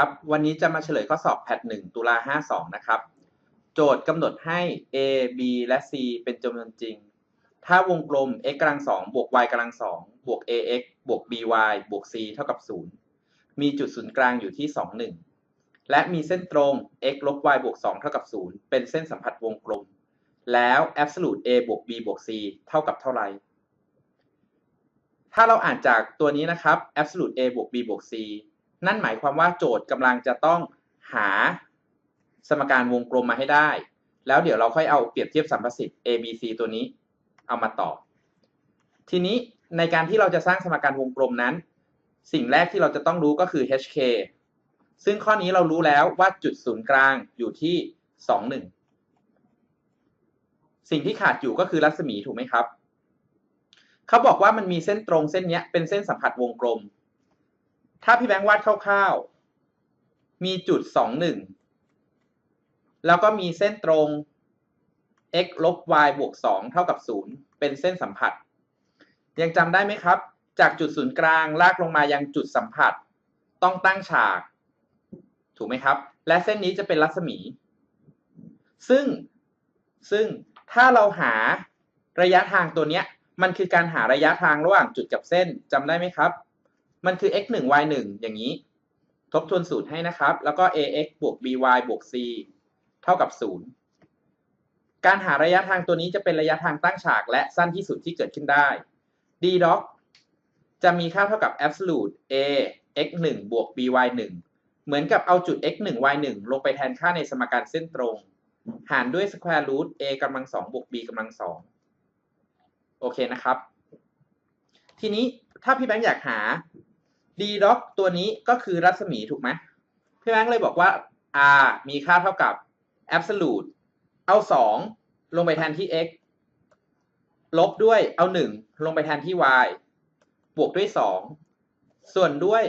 ครับ วันนี้จะมาเฉลยข้อสอบแพทหนึ่งตุลา52 นะครับ โจทย์กำหนดให้ a b และ c เป็นจำนวนจริง ถ้าวงกลม x กำลังสองบวก y กำลังสองบวก ax บวก by บวก c เท่ากับ 0 มีจุดศูนย์กลางอยู่ที่ 2 1 และมีเส้นตรง x ลบ y บวก 2 เท่ากับ 0 เป็นเส้นสัมผัสวงกลม แล้ว absolute a บวก b บวก c เท่ากับเท่าไหร่ถ้าเราอ่านจากตัวนี้นะครับ absolute a บวก b บวก c นั่นหมายความว่าโจทย์กำลังจะต้องหาสมการวงกลมมาให้ได้ แล้วเดี๋ยวเราค่อยเอาเปรียบเทียบสัมประสิทธิ์ a b c ตัวนี้เอามาตอบ ทีนี้ในการที่เราจะสร้างสมการวงกลมนั้น สิ่งแรกที่เราจะต้องรู้ก็คือ hk ซึ่งข้อนี้เรารู้แล้วว่าจุดศูนย์กลางอยู่ที่ 21 สิ่งที่ขาดอยู่ก็คือรัศมีถูกไหมครับ เขาบอกว่ามันมีเส้นตรงเส้นนี้เป็นเส้นสัมผัสวงกลม ถ้าพี่แบงค์วาดคร่าวๆ มีจุดสองหนึ่ง แล้วก็มีเส้นตรง x ลบ y บวกสองเท่ากับศูนย์เป็นเส้นสัมผัส ยังจำได้ไหมครับ จากจุดศูนย์กลางลากลงมายังจุดสัมผัส ต้องตั้งฉาก ถูกไหมครับ และเส้นนี้จะเป็นรัศมี ซึ่งซึ่งถ้าเราหาระยะทางตัวเนี้ย มันคือการหาระยะทางระหว่างจุดกับเส้นจำได้ไหมครับ มันคือ x 1 y 1อย่างนี้ ทบทวนสูตรให้นะครับ แล้วก็ ax บวก by บวก c เท่ากับ 0 การหาระยะทางตัวนี้จะเป็นระยะทางตั้งฉากและสั้นที่สุดที่เกิดขึ้นได้ d doc จะมีค่าเท่ากับ absolute a x 1บวก by 1เหมือนกับเอาจุด x 1 y 1ลงไปแทนค่าในสมการเส้นตรง หารด้วย square root a กำลังสองบวก b กำลังสองโอเคนะครับ ทีนี้ถ้าพี่แบงค์อยากหา d doc ตัวนี้ก็คือรัศมีถูกไหมพี่แบงค์เลยบอกว่า r มีค่าเท่ากับ absolute เอา 2 ลงไปแทนที่ x ลบด้วยเอา 1 ลงไปแทนที่ y บวกด้วย 2 ส่วนด้วย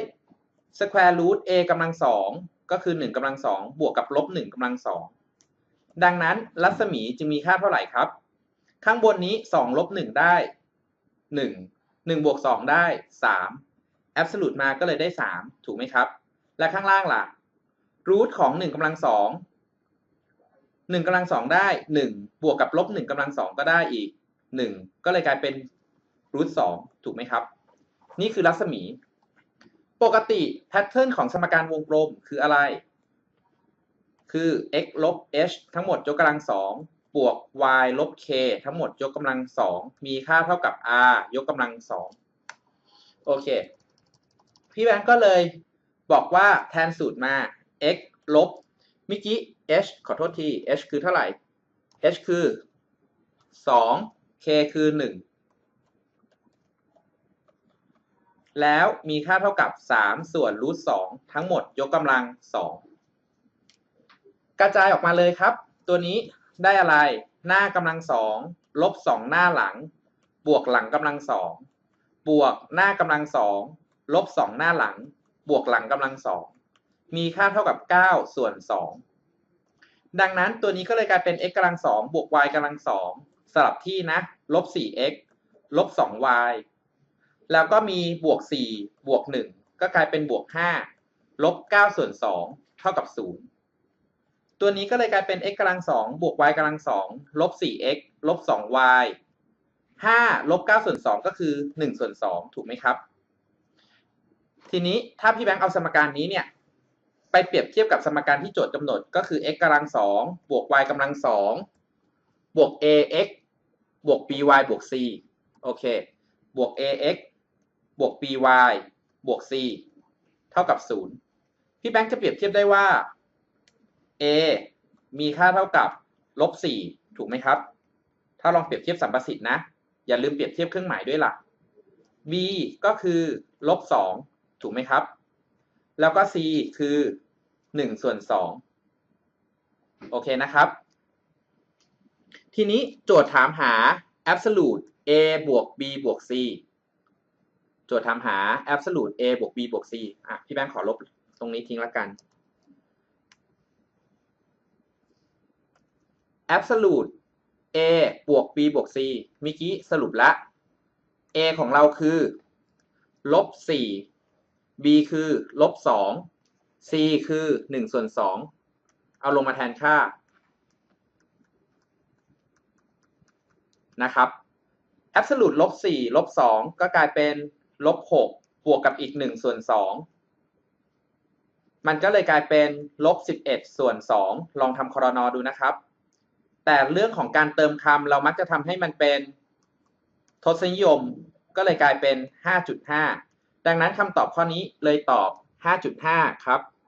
square root a กำลังสองก็คือ 1กำลังสองบวกกับลบ1กำลังสองดังนั้นรัศมีจึงมีค่าเท่าไหร่ครับ ข้างบนนี้ 2 ลบ 1 ได้ 1 1บวก2ได้ 3 absolute มาก็เลยได้ 3 ถูกไหมครับ และข้างล่างล่ะ root ของ1กำลังสอง1กำลังสองได้ 1 บวกกับลบ1กำลังสองก็ได้อีก 1 ก็เลยกลายเป็น root 2ถูกไหมครับ นี่คือรัศมี ปกติแพทเทิร์นของสมการวงกลมคืออะไร คือ x ลบ h ทั้งหมดยกกำลังสองบวก y ลบ k ทั้งหมดยกกำลังสองมีค่าเท่ากับ r ยกกำลังสองโอเค พี่แบงก์ก็เลยบอกว่าแทนสูตรมา x ลบเมื่อกี้ h ขอโทษที h คือเท่าไหร่ h คือ 2 k คือ 1 แล้วมีค่าเท่ากับ 3 ส่วนรูท2ทั้งหมดยกกำลัง 2 กระจายออกมาเลยครับ ตัวนี้ได้อะไร หน้ากำลัง 2 ลบ 2 หน้าหลัง บวกหลังกำลัง 2 บวกหน้ากำลัง 2 ลบ2หน้าหลัง บวกหลังกำลัง2มีค่าเท่ากับ 9 ส่วน 2 ดังนั้นตัวนี้ก็เลยกลายเป็น x กำลัง2บวก y กำลัง2สลับที่นะลบ 4x ลบ 2y แล้วก็มีบวก 4 บวก 1 ก็กลายเป็นบวก 5 ลบ 9 ส่วน 2 เท่ากับ 0 ตัวนี้ก็เลยกลายเป็น x กำลัง2บวก y กำลัง2ลบ 4x ลบ 2y 5 ลบ 9 ส่วน 2 ก็คือ 1 ส่วน 2 ถูกไหมครับ ทีนี้ถ้าพี่แบงค์เอาสมการนี้เนี่ย ไปเปรียบเทียบกับสมการที่โจทย์กำหนดก็คือ x กำลัง2บวก y กำลัง2บวก ax บวก by บวก c โอเค บวก ax บวก by บวก c เท่ากับ 0 พี่แบงค์จะเปรียบเทียบได้ว่า a มีค่าเท่ากับลบ 4 ถูกไหมครับ ถ้าลองเปรียบเทียบสัมประสิทธิ์นะ อย่าลืมเปรียบเทียบเครื่องหมายด้วยล่ะ b ก็คือลบ 2 ถูกไหมครับ แล้วก็ c คือ1ส่วน2โอเคนะครับ ทีนี้โจทย์ถามหา absolute a บวก b บวก c โจทย์ถามหา absolute a บวก b บวก c อะพี่แบงค์ขอลบตรงนี้ทิ้งละกัน absolute a บวก b บวก c เมื่อกี้สรุปละ a ของเราคือ ลบ 4 b คือลบ2 c คือหนึ่งส่วนสองเอาลงมาแทนค่านะครับ absolute ลบสี่ลบสองก็กลายเป็นลบหกบวกกับอีกหนึ่งส่วนสองมันก็เลยกลายเป็นลบสิบเอ็ดส่วนสองลองทำคอรนอดูนะครับ แต่เรื่องของการเติมคำเรามักจะทำให้มันเป็นทศนิยมก็เลยกลายเป็นห้าจุดห้า ดังนั้นคำตอบข้อนี้เลยตอบ 5.5 ครับ